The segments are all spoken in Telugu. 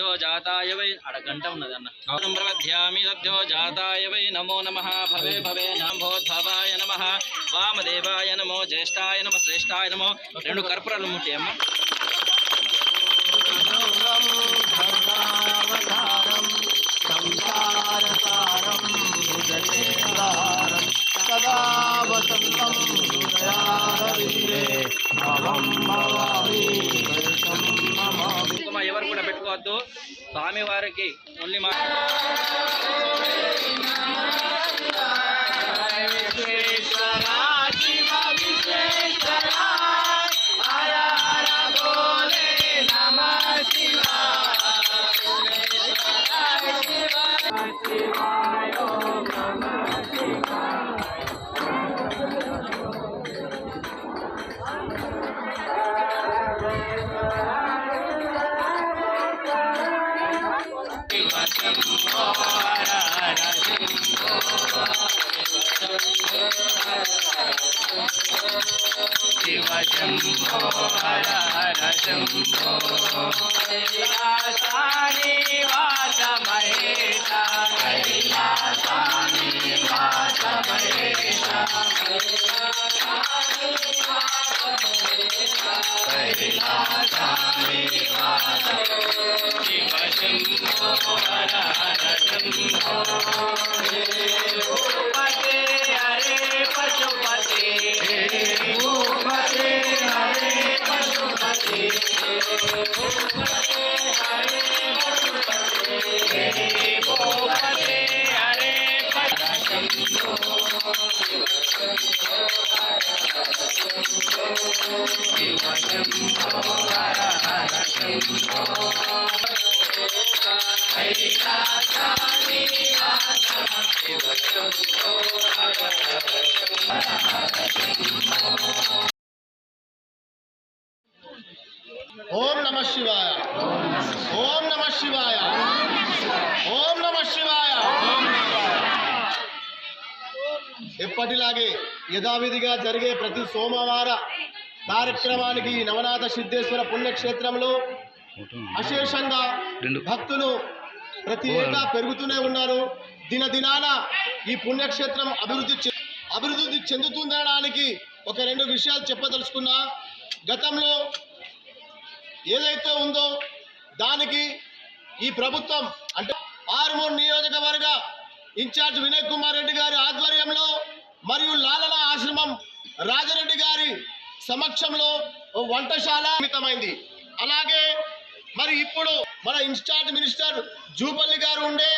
సద్యో జాతాయ వై అడ గంట ఉన్నది అన్న. ప్రవధ్యామి సద్యో జాతాయ వై నమో నమ. భవే భవే నమోద్భవాయ నమ. వామదేవాయ నమో జ్యేష్ఠాయ నమ శ్రేష్ఠాయ నమో. రెండు కర్పూరాలు ముట్టి करके ओनली मार्केट शम्भो हर हर शम्भो हरिदासानि वास महेशा हरिदासानि वास महेशा हरिदासानि वास शिव शम्भो हर हर शम्भो ఓం నమ శివాయ ఓం నమ శివాయ ఓం నమ శివాయ ఎప్పటిలాగే యథావిధిగా జరిగే ప్రతి సోమవార కార్యక్రమానికి నవనాథ సిద్ధేశ్వర పుణ్యక్షేత్రంలో అశేషంగా భక్తులు ప్రతి ఏటా పెరుగుతూనే ఉన్నారు. దినదినాన ఈ పుణ్యక్షేత్రం అభివృద్ధి అభివృద్ధి చెందుతుందనడానికి ఒక రెండు విషయాలు చెప్పదలుచుకున్నా. గతంలో ఏదైతే ఉందో దానికి ఈ ప్రభుత్వం అంటే ఆర్మూర్ నియోజకవర్గ ఇన్ఛార్జ్ వినయ్ కుమార్ రెడ్డి గారి ఆధ్వర్యంలో మరియు లాలల ఆశ్రమం రాజరెడ్డి గారి సమక్షంలో వంటశాల మితమైంది అలాగే మరి ఇప్పుడు మన ఇన్ఛార్జ్ మినిస్టర్ జూపల్లి గారు ఉండే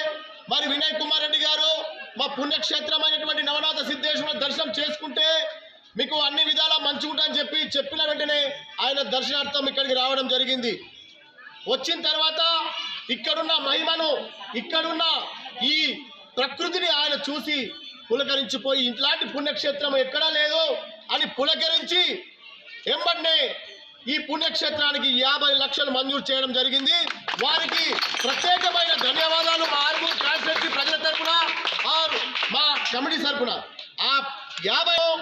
మరి వినయ్ కుమార్ రెడ్డి గారు మా పుణ్యక్షేత్రమైనటువంటి నవనాథ సిద్ధేశ్వర దర్శనం చేసుకుంటే మీకు అన్ని విధాలా మంచిగుంటని చెప్పి చెప్పిన వెంటనే ఆయన దర్శనార్థం ఇక్కడికి రావడం జరిగింది. వచ్చిన తర్వాత ఇక్కడున్న మహిమను ఇక్కడున్న ఈ ప్రకృతిని ఆయన చూసి పులకరించిపోయి ఇట్లాంటి పుణ్యక్షేత్రం ఎక్కడా లేదు. అని పులకరించి ఎంబడినే ఈ పుణ్యక్షేత్రానికి యాభై లక్షలు మంజూరు చేయడం జరిగింది. వారికి ప్రత్యేకమైన ధన్యవాదాలు మా ఆర్మూర్ కాన్స్టిట్యూన్సీ ప్రజల తరఫున ఆర్ మా కమిటీ తరఫున. ఆ యాభై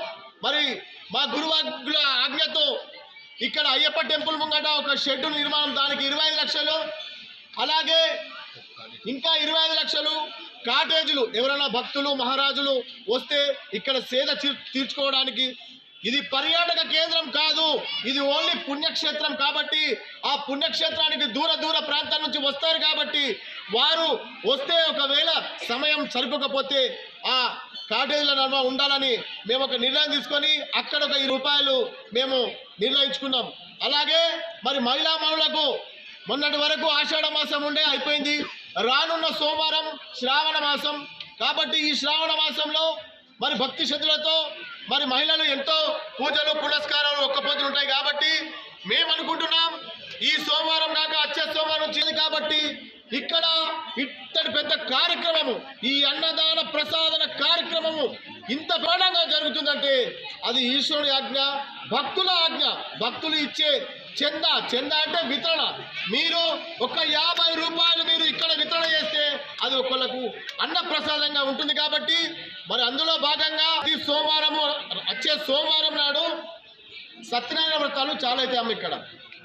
మరి మా గురువాగుల ఆజ్ఞతో ఇక్కడ అయ్యప్ప టెంపుల్ ముంగట ఒక షెడ్ నిర్మాణం దానికి ఇరవై ఐదు లక్షలు. అలాగే ఇంకా ఇరవై ఐదు లక్షలు కాటేజీలు ఎవరైనా భక్తులు మహారాజులు వస్తే ఇక్కడ సేద తీర్- తీర్చుకోవడానికి ఇది పర్యాటక కేంద్రం కాదు. ఇది ఓన్లీ పుణ్యక్షేత్రం కాబట్టి ఆ పుణ్యక్షేత్రానికి దూర దూర ప్రాంతాల నుంచి వస్తారు కాబట్టి వారు వస్తే ఒకవేళ సమయం సరిపోకపోతే ఆ కాటేజీల నడుమ ఉండాలని మేము ఒక నిర్ణయం తీసుకొని అక్కడ ఒక ఈ రూపాయలు మేము నిర్ణయించుకున్నాం. అలాగే మరి మహిళా మనులకు మొన్నటి వరకు ఆషాఢ మాసం ఉండే అయిపోయింది. రానున్న సోమవారం శ్రావణ మాసం. కాబట్టి ఈ శ్రావణ మాసంలో మరి భక్తి శ్రద్ధలతో మరి మహిళలు ఎంతో పూజలు పురస్కారాలు ఒక్క పొద్దులు ఉంటాయి కాబట్టి మేము అనుకుంటున్నాం ఈ సోమవారం నాకు వచ్చే సోమవారం వచ్చింది కాబట్టి ఇక్కడ ఇత్తడి పెద్ద కార్యక్రమము ఈ అన్నదాన ప్రసాదన కార్యక్రమము ఇంత ప్రాణంగా జరుగుతుందంటే అది ఈశ్వరుడి ఆజ్ఞ భక్తుల ఆజ్ఞ భక్తులు ఇచ్చే చంద చంద అంటే వితరణ. మీరు ఒక యాభై రూపాయలు మీరు ఇక్కడ వితరణ చేస్తే అది ఒకళ్ళకు అన్న ప్రసాదంగా ఉంటుంది కాబట్టి మరి అందులో భాగంగా ఈ సోమవారము వచ్చే సోమవారం నాడు సత్యనారాయణ వ్రతాలు చాలా అయితే అమ్మ ఇక్కడ.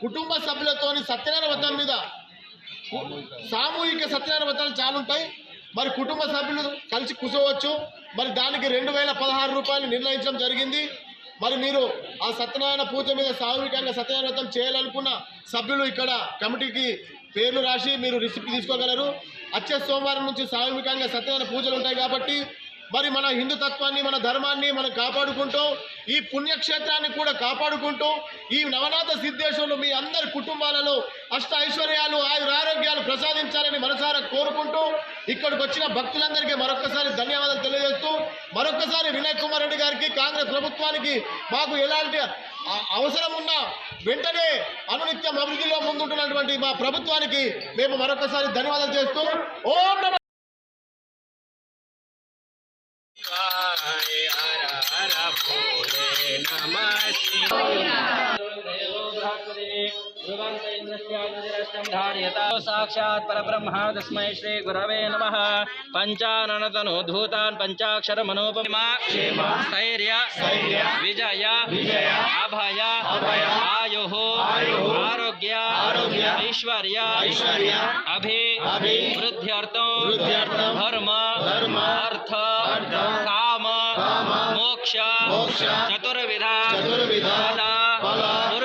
కుటుంబ సభ్యులతోని సత్యనారాయణ వ్రతం మీద సామూహిక సత్యనారాయణ వ్రతాలు చాలా ఉంటాయి. మరి కుటుంబ సభ్యులు కలిసి కూర్చోవచ్చు. మరి దానికి రెండు వేల పదహారు రూపాయలు నిర్ణయించడం జరిగింది. మరి మీరు ఆ సత్యనారాయణ పూజ మీద సామూహికంగా సత్యనారాయణ చేయాలనుకున్న సభ్యులు ఇక్కడ కమిటీకి పేర్లు రాసి మీరు రిసిప్ట్ తీసుకోగలరు. వచ్చే సోమవారం నుంచి సామూహికంగా సత్యనారాయణ పూజలు ఉంటాయి కాబట్టి మరి మన హిందూ తత్వాన్ని మన ధర్మాన్ని మనం కాపాడుకుంటూ ఈ పుణ్యక్షేత్రాన్ని కూడా కాపాడుకుంటూ ఈ నవనాథ సిద్ధేశ్వరులు మీ అందరి కుటుంబాలలో అష్ట ఐశ్వర్యాలు ఆయుర ఆరోగ్యాలు ప్రసాదించాలని మనసారా కోరుకుంటూ ఇక్కడికి వచ్చిన భక్తులందరికీ మరొకసారి ధన్యవాదాలు మరొకసారి వినయ్ కుమార్ రెడ్డి గారికి కాంగ్రెస్ ప్రభుత్వానికి మాకు ఎలాంటి అ- అవసరం ఉన్నా వెంటనే అనునిత్యం అభివృద్ధిలో ముందుంటున్నటువంటి మా ప్రభుత్వానికి మేము మరొకసారి ధన్యవాదాలు చేస్తూ ఓం నమః నమ साक्षात् परब्रह्म तस्मै श्रीगुरवे नमः। पञ्चाननतनोद्धूतान् पञ्चाक्षर मनोपमा स्थैर्य, विजय, अभय, आयुः, आरोग्य, ऐश्वर्य, अभि, वृद्ध्यर्थं, धर्म, अर्थ, काम, मोक्ष, चतुर्विधा ఫల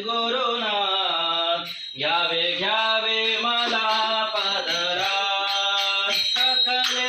गुरुनाथ घ्यावे घ्यावे मला पदरा सकले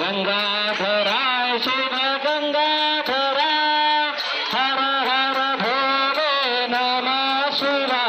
गङ्गाधराय धरा गङ्गाधरा हर हर भोले नमः शिवा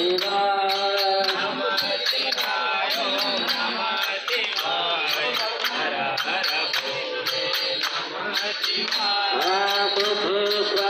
शिवाय। नमः शिवाय नमः शिवाय हर हर भोले। नमः शिवाय प्रभु।